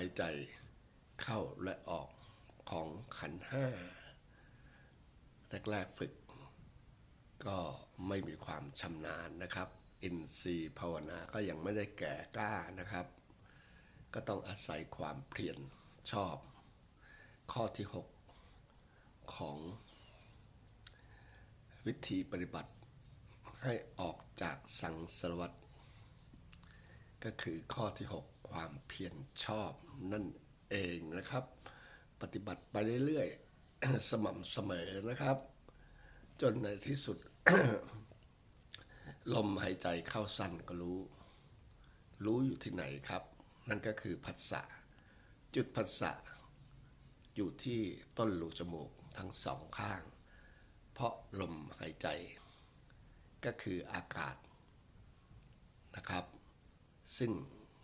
ายใจเข้าและออกของขันห้าแรกๆฝึก ก็ไม่มีความชำนาญนะครับ อินทรีย์ภาวนาก็ยังไม่ได้แก่กล้านะครับ ก็ต้องอาศัยความเพียรชอบ ข้อที่ 6 ของวิธีปฏิบัติให้ออกจากสังสารวัฏก็คือข้อที่ 6 ความเพียรชอบนั่นเองนะครับ ปฏิบัติไปเรื่อยๆ สม่ำเสมอนะครับ จนในที่สุด ลมหายใจเข้าสั้นก็รู้ รู้อยู่ที่ไหนครับ นั่นก็คือผัสสะจุดผัสสะอยู่ที่ต้นรูจมูกทั้งสองข้าง เพราะลมหายใจ ก็คืออากาศนะครับ ซึ่ง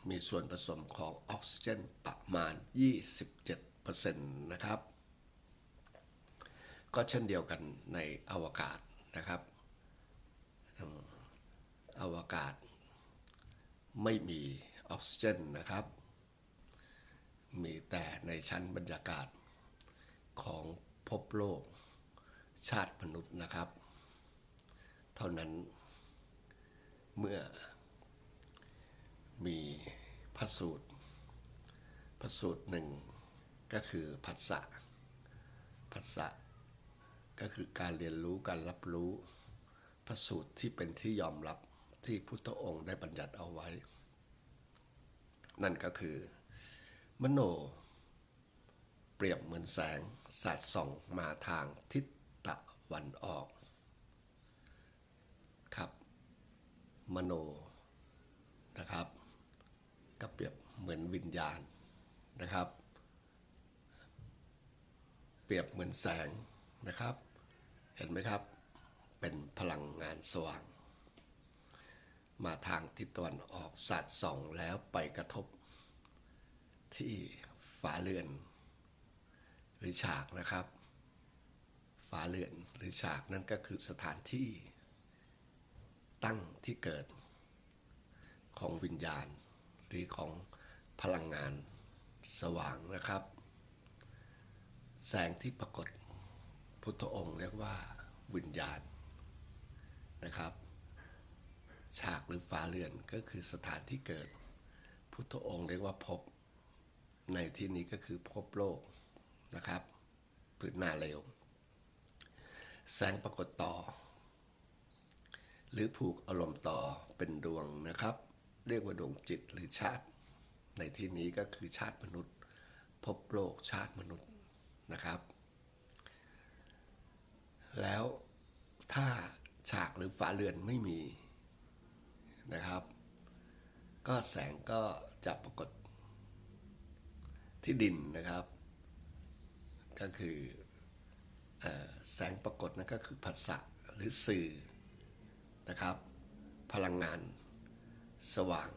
มีส่วนผสมของออกซิเจนประมาณ 27%นะครับ ก็เช่นเดียวกันในอวกาศนะครับ อวกาศไม่มีออกซิเจนนะครับ มีแต่ในชั้นบรรยากาศของภพโลกชาติมนุษย์นะครับ เท่านั้นเมื่อมี พระสูตรพระสูตรหนึ่งก็คือผัสสะผัสสะก็คือการเรียนรู้การรับรู้พระสูตรที่เป็นที่ยอมรับที่พุทธองค์ได้บัญญัติเอาไว้ นั่นก็คือ มโน เปรียบเหมือนแสงสาดส่องมาทางทิศตะวันออก ครับ มโนนะครับ ก็เปรียบเหมือนวิ ญาณนะครับ เปรียบเหมือนแสงนะครับ เห็นไหมครับ เป็นพลังงานสว่าง มาทางทิศตะวันออกสาดส่องแล้วไปกระทบ ที่ฝาเรือน หรือฉากนะครับฝาเรือนหรือฉากนั่นก็คือสถานที่ตั้งที่เกิดของวิญญาณหรือของ พลังงานสว่างนะครับ แสงที่ปรากฏพุทธองค์เรียกว่าวิญญาณนะครับ ฉากหรือฝาเรือนก็คือสถานที่เกิด พุทธองค์เรียกว่าภพในที่นี้ก็คือภพโลกนะครับพื้นหน้าเร็ว แสงปรากฏต่อ หรือผูกอารมณ์ต่อเป็นดวงนะครับ เรียกว่าดวงจิตหรือชาติ ในที่นี้ก็คือชาติมนุษย์ภพโลกชาติมนุษย์นะครับ แล้วถ้าฉากหรือฝาเรือนไม่มีนะครับ ก็แสงก็จะปรากฏที่ดินนะครับ ก็คืออแสงปรากฏนั่นก็คือภาษะหรือสื่อนะครับ พลังงานสว่าง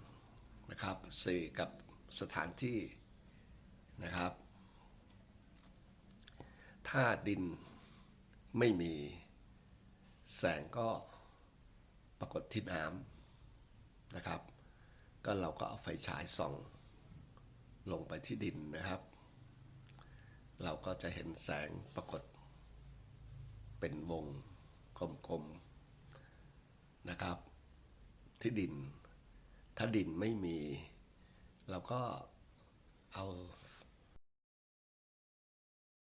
นะครับ สื่อกับ สถานที่นะครับถ้าดินไม่มีแสงก็ปรากฏที่น้ำนะครับ ก็เราก็เอาไฟฉายส่องลงไปที่ดินนะครับ เราก็จะเห็นแสงปรากฏ เป็นวงกลมๆนะครับ ที่ดิน ถ้าดินไม่มี เราก็เอา